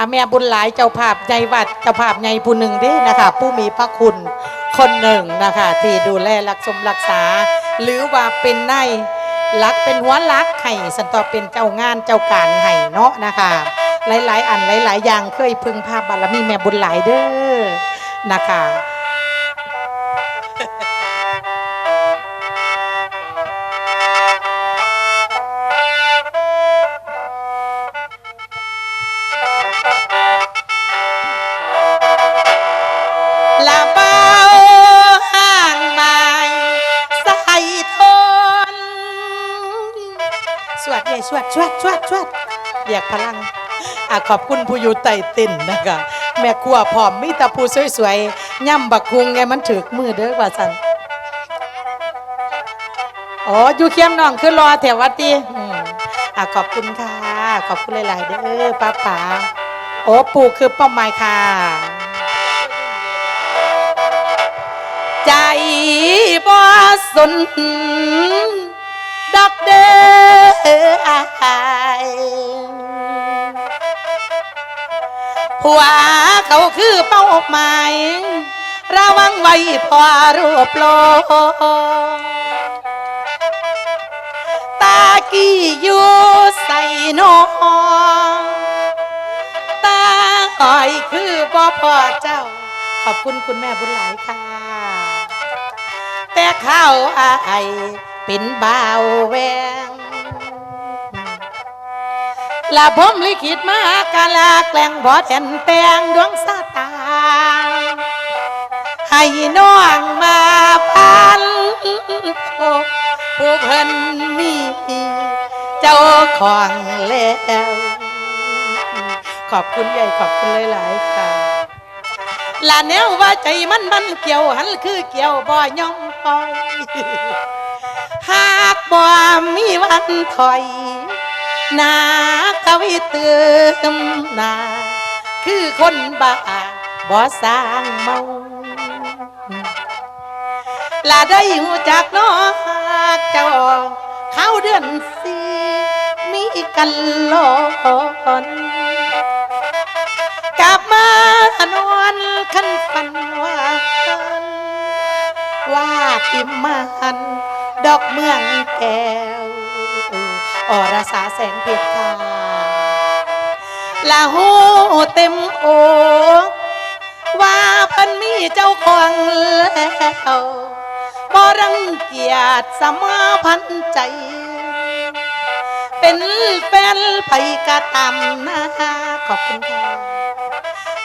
อาแม่บุญหลายเจ้าภาพใหญ่วัดเจ้าภาพใหญ่ผู้หนึ่งดินะคะ ผู้มีพระคุณคนหนึ่งนะคะ ที่ดูแลรักสมรักษา หรือว่าเป็นนายรักเป็นหัวรักให้สันตอเป็นเจ้างานเจ้าการให้เนาะนะคะ หลาย ๆ อันหลาย ๆ อย่างเคยพึ่งพาบารมีแม่บุญหลายเด้อนะคะ ดใหญ่สวดสวดสวดเรียกพลังอะขอบคุณผู้อยู่ไต่ตินนะคะแม่ครัวพร้อมมีตาผู้สวยๆย่ำบักคุงไงมันถือมือเด้อว่าสันอ๋ออยู่เคียมน้องคือรอแถววัดตีอืมอะขอบคุณค่ะ ขอบคุณหลายๆเด้อป้าป๋าโอ้ปู่คือป้าหมายค่ะ ใจบ่สน ดอกเด้อผัวเขาคือเป้าหมายระวังไว้พอรูปโลตากี้อยู่ใส่นอตาอ้อยคือบ่พ่อเจ้า ขอบคุณคุณแม่บุญหลายค่ะ แต่ข้าวอา เป็นบ่าวแวงละผมลิขิตมากาลาแกล้งบ่แทนแปลงดวงสาตา ให้น้องมาพันพบผู้เพิ่นมีเจ้าของแล้วขอบคุณใหญ่ขอบคุณหลายๆค่ะละแนวว่าใจมันมันเกี่ยวหันคือเกี่ยวบ่ยอมปล่อย หากบ่มีวันถอยนากวิเติมนา คือคนบ้าบ่สร้างเมาละได้หูจักน้องเจ้าเข้าเดือนสี่มีกันหลอนกลับมานอนขันฝันว่าว่าติมมัน ดอกเมืองแก้วอรสาแสงเพชรค่ะละหูเต็มอกว่าเพันมีเจ้าของแล้วบ่รังเกียจสมาพันใจ เป็นแฟนไปกะตามนาขอบคุณค่ะ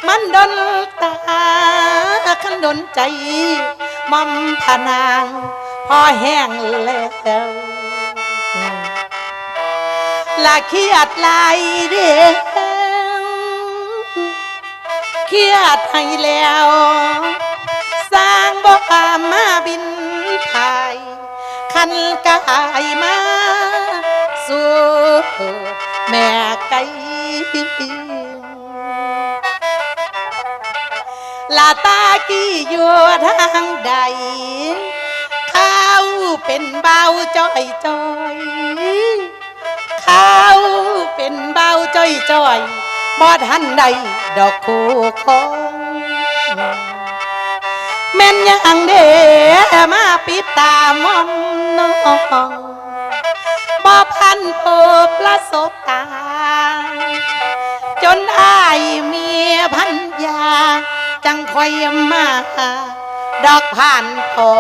มันดนตาขันดนใจมอมพนาง พอแห้งแล้วละเครียดลายเด้อเครียดให้แล้ว สร้างบ่ามาบินไทยคันกายมาสู่แม่ไก่ลาตากี้อยู่ทางใด เป็นเบาจ้อยจ้อยเขาเป็นเบาจ้อยจ้อยบ่ทันใดดอกคู่ของแม่นยังเดมาปิดตามอมน้องบ่พันพประสบตา จนอายเมียพันยา จังคอยมา ดอกผ่านพอ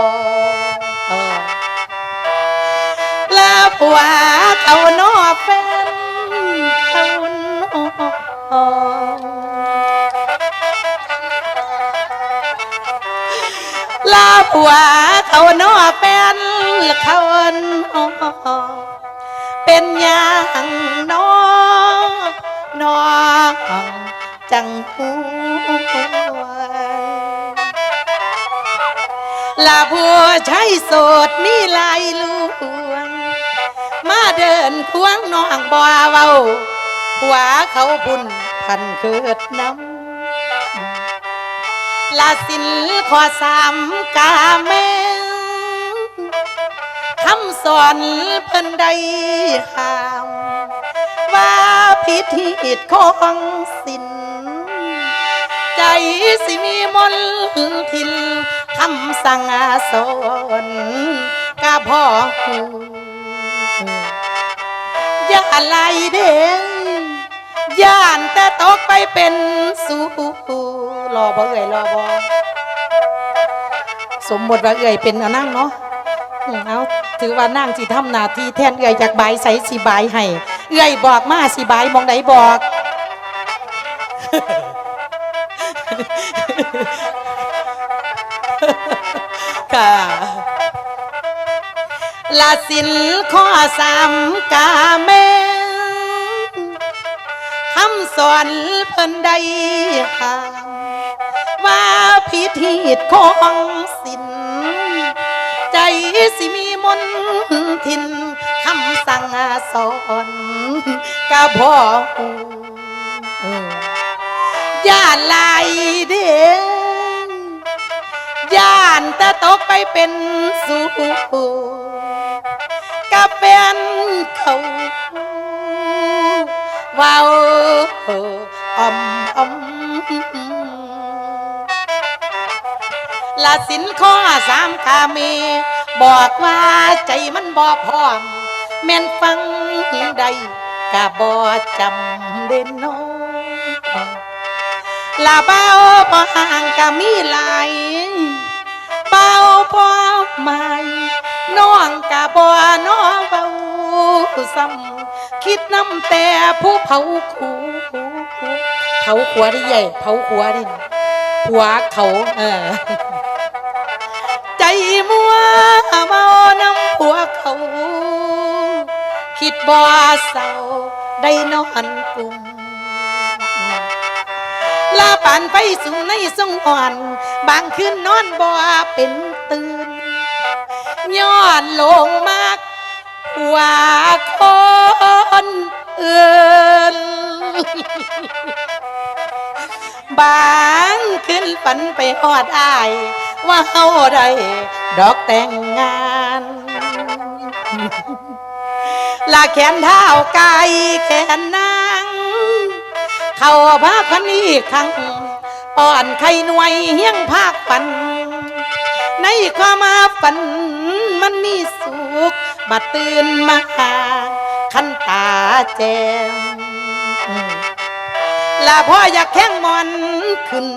ล้วผัวเขานอแฟนเขานอลาผัวเขานอเป็นเขานอเป็นอย่างนอนอจังหัวลาผัวใช้โสดมีลายลวง มาเดินควงน้องบ่เว้าผัวเขาบุญพันเกิดน้ำลาสินขอสามกาแมคำสอนเพิ่นได้ห้ามว่าพิธีของสินใจสิมีมนทินคำสั่งสอนกะพ่อหู อย่าไหลเด้งย่านแต่ตกไปเป็นสู่รอบ่เอ่ยรอบ่สมบทว่าเอ่ยเป็นเอานั่งเนาะเอาถือว่านั่งสิทำหน้าที่แทนเอ่ยจากใบใสสิบายให้เอ่ยบอกมาสิบายมองไหนบอกค่ะ ลาสินข้อสามกาแมคำสอนเพิ่นใดห้ามว่าพิธีของสินใจสิมีมนทินคำสั่งสอนกะพ่อหูย่าลายเด้งย่านต่ตกไปเป็นสู่ กับแฟนเขาว้าอมอมละสินข้อสามคาเมบอกว่าใจมันบ่พร้อม แม่นฟังใดกะบ่จำเด่นน้องลาเบ้าพอห่างก็มีหลายเบ้าพอไม่ น้องกะบ่น้องเบาซ้ำคิดน้ำแต่ผู้เผาคูเผาขัวที่ใหญ่เผาขัวดิผัวเขาเออใจมัวเมาน้ำผัวเขา คิดบ่เศร้าได้นอนกลุ่มลาปานไปสูงในสงอ่อน บางคืนนอนบ่เป็นตื่น ย้อนลงมากว่าคนอื่น บางคืนฝันไปหอดอาย ว่าเฮาได้ดอกแต่งงานลาแขนเท้าไกลแขนนางเข้าพาพันอีกครั้งอ่อนไข่หน่วยเฮียงภาคฝัน ในความมาฝันมันมีสุขบัดตื่นมาขันตาแจ่มลาพ่ออยากแข้งมอนขึ้น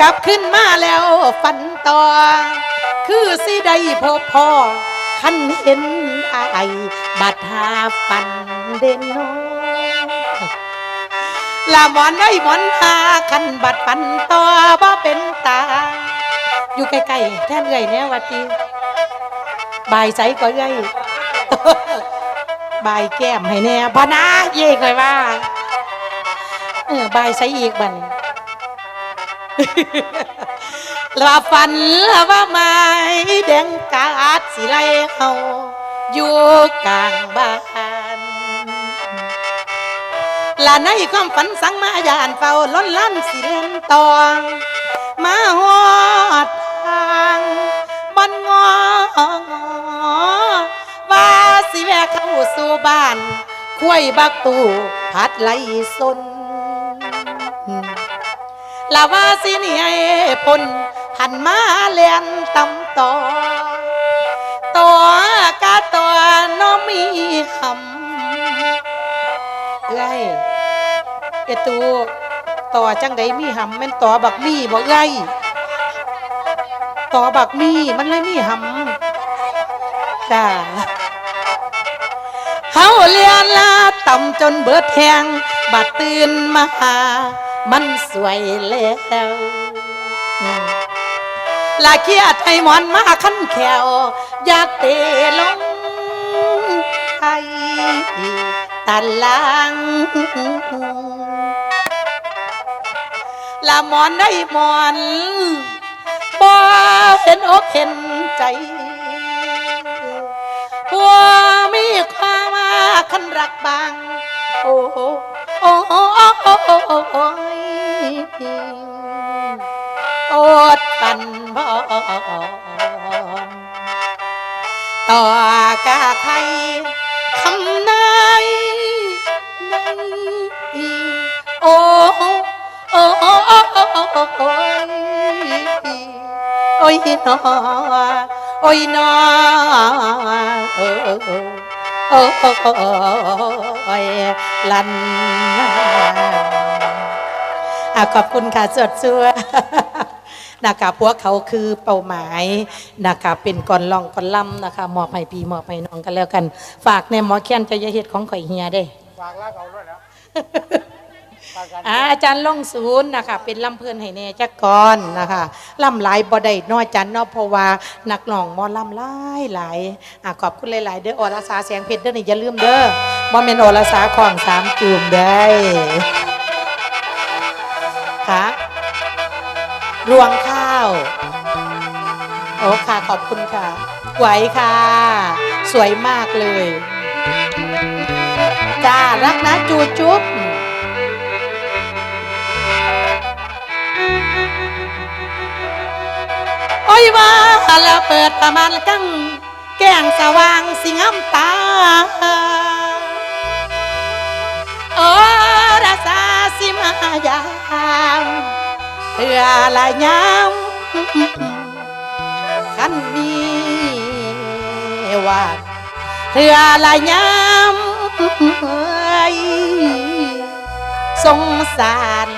กลับขึ้นมาแล้วฝันต่อ คือสิได้พบพ่อขันเห็นไอายบัดหาฝันเด่นน้อยลาหมอนได้หมอนหาคันบัดปันต่อบ่เป็นตา อยู่ใกล้ๆแท่นเอื่อยแน่วัดจีบายใจก็เอื่อยบายแก้มให้แน่พะนะเย่ก่อยว่าเออบายใส่อีกบัดนลาฝันว่าไม้แดงกาดสิไลเฮาอยู่กลางบ้านลาในความฝันสั่งมายานเฝ้าล้นล้านสิเล่นตอง มาหอดทางบอนงอ ว่าสิแวะเข้าสู่บ้านคุยบักตูพัดไหลสนลาว่าสิเหนี่ยพนหันมาเลียนตำต่อตัวกาตัวน้องมีหำเอ้ยเอตูต่อจังไดมีหำแม่นต่อบักมีบ่เอ้ย ต่อบักมีมันเลยมีหำจ้าเฮาเลียนลาต่ำจนเบิดแหงบัดตื่นมาหามันสวยแล้วลาเคียดให้มอนมาขั้นแขวอยากเตะลงไทยตันลังละหมอนได้มอน บ่เห็นอกเห็นใจผัวมีความมาคันรักบาง โอ้โอ้โอ้โอ้โอ้โอ้ยอดปันบ่ต่อกาไทยคำนายนา อ้ยนอโอ้ยนอโอ้โอ้โอ้ยลันอะขอบคุณค่ะสดซัวนะคะพวกเขาคือเป้าหมายนะคะเป็นก่อนลองก่อนล่ำนะคะมอบให้พี่มอบให้น้องกันแล้วกัน ฝากในหมอเคียนจะอยาเฮ็ดของข่อยเฮียเด้ฝากลากเอาด้วยนะฝากกัน อ่าอาจารย์ล่องศูนย์นะคะเป็นลำเพลินให้แน่จักกอนนะคะลำหลายบ่ได้น้อยจันเนาะเพราะว่านักร้องมอลำหลายหลายอะขอบคุณหลายๆเด้ออรสาเสียงเพชรเด้อนี่อย่าลืมเด้อบ่แม่นอรสาของสามจูมได้ค่ะรวงข้าว โอ้ค่ะขอบคุณค่ะไหวค่ะ สวยมากเลย จ้ารักนะจูจุ๊บ ยว่าแล้วเปิดประมาณกังแก้งสว่างสิงำตาโอ้ราซาสิมายามเพื่อลายยามขันมีว่าเพื่อลายยามสงสาร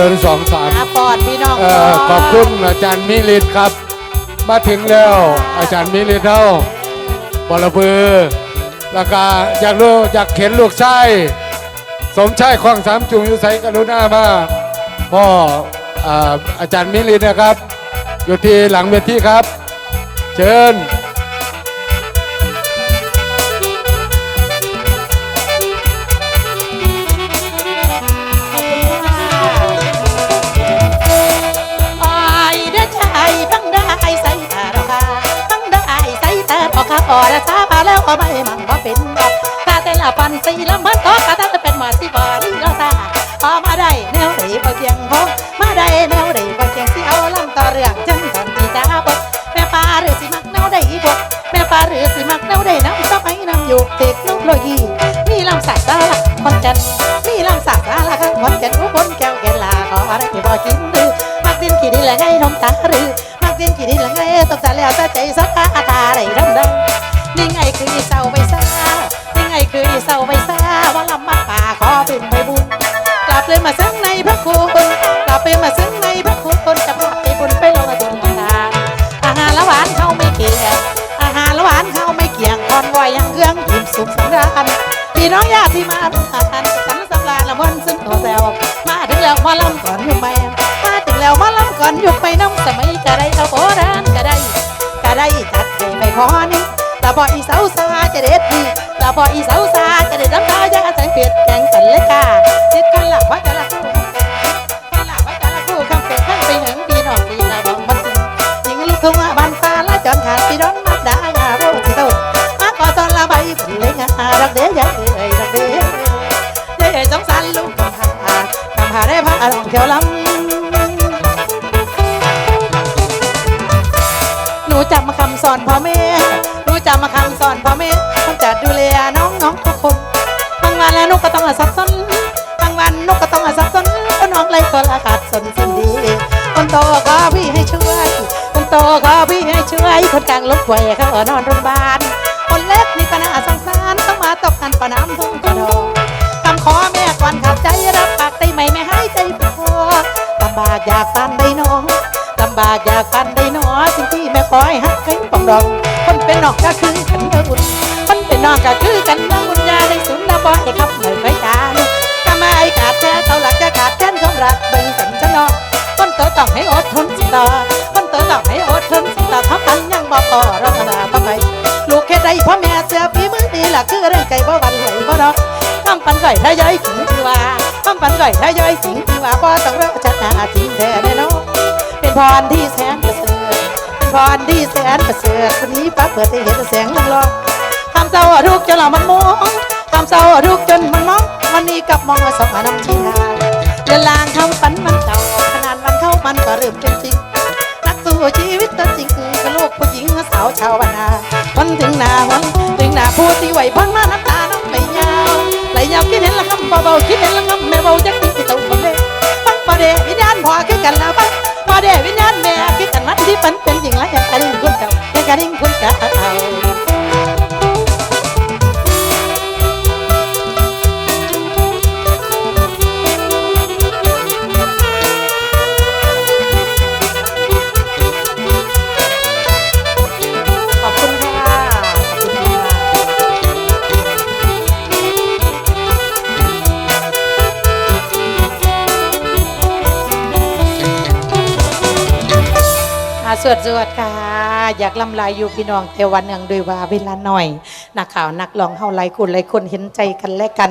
รุณสองสามอาปอดพี่น้องเอ่อขอบคุณอาจารย์มิลิตครับ มาถึงแล้ว อาจารย์มิลิตเท่าบอระบือแล้วก็อยากรู้อยากเข็นลูกชายสมชายคลองสามจุงอยู่ไสกรุณามาพ่ออ่าอาจารย์มิลิตนะครับ อยู่ที่หลังเวทีครับ เชิญ ส่ตาดอกค่ะพอแล้วสามาแล้วก็ไม่มั่งบ่เป็นดอกกาแต่ละปันสีละมันก็กาแต่จะเป็นมาสิบอนี่เราตาพอมาได้แนวไหนบ่เพียงพอมาได้แนวไหนบ่เพียงสิเอาลำต่อเรื่องจังสันติจ้าบดแม่ปลาหรือสิมักแนวใดบดแม่ปลาหรือสิมักแนวใดน้ำสมัยน้ำอยู่เทคโนโลยีมีลำสักสาละคนจันมีลำสักสาละข้างคนจันทร์อุบลแก้วแก่ลาขออะไรบ่กินดื้อมักดินกี่ดินละไงนม พี่น้องญาติที่มาร่วมงานสันสำราญละมนซึ่งตัวแซวมาถึงแล้วมาลำก่อนอยู่ไปมาถึงแล้วมาลำก่อนยุคไปน้ำสมัยกะได้เอาโบราณกะได้กะได้จัดให้ไม่พอนี่ตาบออีสาวซาจะเด็ดดีตาบออีสาวซาจะเด็ดน้ำ เพราะน้องไรคนละขาดสนสิ่งดี คนโตก็พี่ให้ช่วย คนโตก็พี่ให้ช่วย คนกลางลบป่วยเขานอนโรงพยาบาล คนเล็กนี่ก็น่าสงสารต้องมาตกกันประน้ำทุ่งกระดองคำขอแม่ก่อนขับใจรับปากได้ไหมไม่ให้ใจพอลำบากอยากปานได้น้องลำบากอยากปันได้หนอสิ่งที่แม่คอยหักให้ปองดอง คนเป็นนอกก็คือกันเด้อบุญคนเป็นนอกก็คือกันเด้อบุญอยาได้สุนละบ่ให้คำเหนื่อยไว้ต ร่อยทย้อยสิงคือว่าทำปันก่อยถ้าย้อยสิงคือว่าบ่ต้องรอชะตาจริงแท้แน่นอนเป็นพรที่แสนประเสริฐเป็นพรที่แสนประเสริฐวันนี้ฟ้าเปิดให้เห็นแสงลำลองทำเศร้าทุกจนเรามันมองทำเศร้าทุกจนมันมองวันนี้กลับมองสองมานำชีทางเดิน งำเบาๆคิดเห็นละงำแม่เบาจักติที่เต้าคนเล่ฟังปะเดวิญญาณพ่อคือกันละฟังปะเดวิญญาณแม่คือกันมันที่ปันเป็นจริงไรอย่างกระดิ่งคนเก่าอย่างกระดิ่งคนเก่า วดสวดค่ะ อยากลำลายอยู่พี่น้องแต่วันหนึ่งโดวยว่าเวลาหน่อยนักข่าวนักลองเฮาไลายคนไลายคนเห็นใจกันและกัน